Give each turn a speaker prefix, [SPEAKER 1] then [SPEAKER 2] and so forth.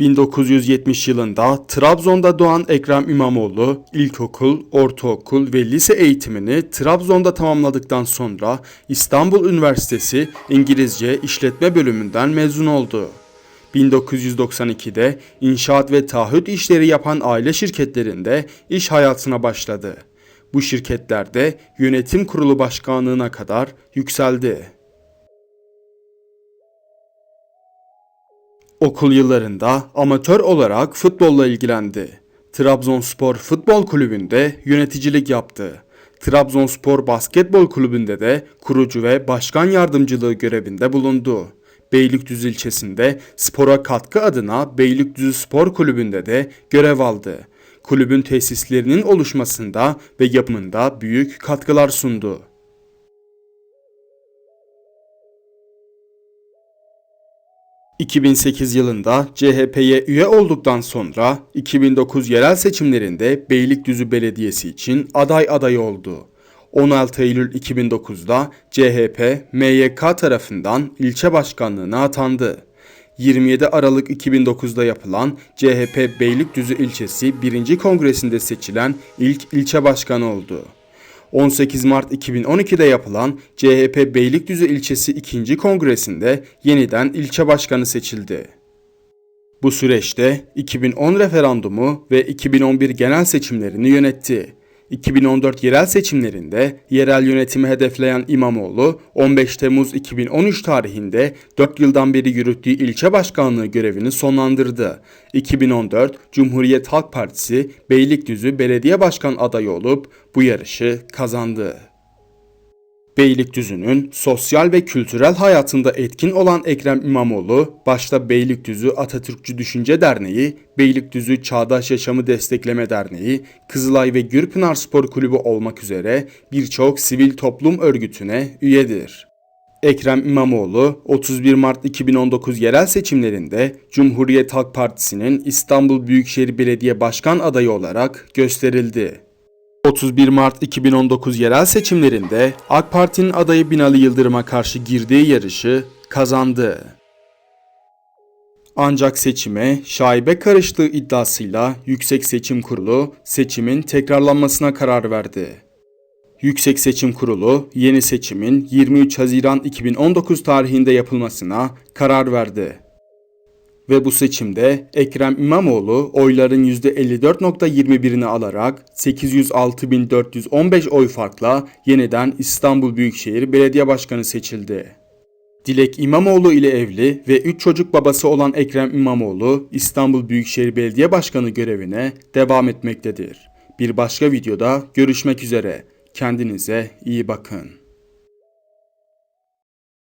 [SPEAKER 1] 1970 yılında Trabzon'da doğan Ekrem İmamoğlu, ilkokul, ortaokul ve lise eğitimini Trabzon'da tamamladıktan sonra İstanbul Üniversitesi İngilizce İşletme bölümünden mezun oldu. 1992'de inşaat ve taahhüt işleri yapan aile şirketlerinde iş hayatına başladı. Bu şirketlerde yönetim kurulu başkanlığına kadar yükseldi. Okul yıllarında amatör olarak futbolla ilgilendi. Trabzonspor Futbol Kulübü'nde yöneticilik yaptı. Trabzonspor Basketbol Kulübü'nde de kurucu ve başkan yardımcılığı görevinde bulundu. Beylikdüzü ilçesinde spora katkı adına Beylikdüzü Spor Kulübü'nde de görev aldı. Kulübün tesislerinin oluşmasında ve yapımında büyük katkılar sundu. 2008 yılında CHP'ye üye olduktan sonra 2009 yerel seçimlerinde Beylikdüzü Belediyesi için aday adayı oldu. 16 Eylül 2009'da CHP MYK tarafından ilçe başkanlığına atandı. 27 Aralık 2009'da yapılan CHP Beylikdüzü ilçesi 1. Kongresinde seçilen ilk ilçe başkanı oldu. 18 Mart 2012'de yapılan CHP Beylikdüzü ilçesi 2. Kongresinde yeniden ilçe başkanı seçildi. Bu süreçte 2010 referandumu ve 2011 genel seçimlerini yönetti. 2014 yerel seçimlerinde yerel yönetimi hedefleyen İmamoğlu 15 Temmuz 2013 tarihinde 4 yıldan beri yürüttüğü ilçe başkanlığı görevini sonlandırdı. 2014 Cumhuriyet Halk Partisi Beylikdüzü Belediye Başkan adayı olup bu yarışı kazandı. Beylikdüzü'nün sosyal ve kültürel hayatında etkin olan Ekrem İmamoğlu, başta Beylikdüzü Atatürkçü Düşünce Derneği, Beylikdüzü Çağdaş Yaşamı Destekleme Derneği, Kızılay ve Gürpınar Spor Kulübü olmak üzere birçok sivil toplum örgütüne üyedir. Ekrem İmamoğlu 31 Mart 2019 yerel seçimlerinde Cumhuriyet Halk Partisi'nin İstanbul Büyükşehir Belediye Başkan adayı olarak gösterildi. 31 Mart 2019 yerel seçimlerinde AK Parti'nin adayı Binali Yıldırım'a karşı girdiği yarışı kazandı. Ancak seçime şaibe karıştığı iddiasıyla Yüksek Seçim Kurulu seçimin tekrarlanmasına karar verdi. Yüksek Seçim Kurulu yeni seçimin 23 Haziran 2019 tarihinde yapılmasına karar verdi ve bu seçimde Ekrem İmamoğlu oyların %54.21'ini alarak 806.415 oy farkla yeniden İstanbul Büyükşehir Belediye Başkanı seçildi. Dilek İmamoğlu ile evli ve 3 çocuk babası olan Ekrem İmamoğlu İstanbul Büyükşehir Belediye Başkanı görevine devam etmektedir. Bir başka videoda görüşmek üzere. Kendinize iyi bakın.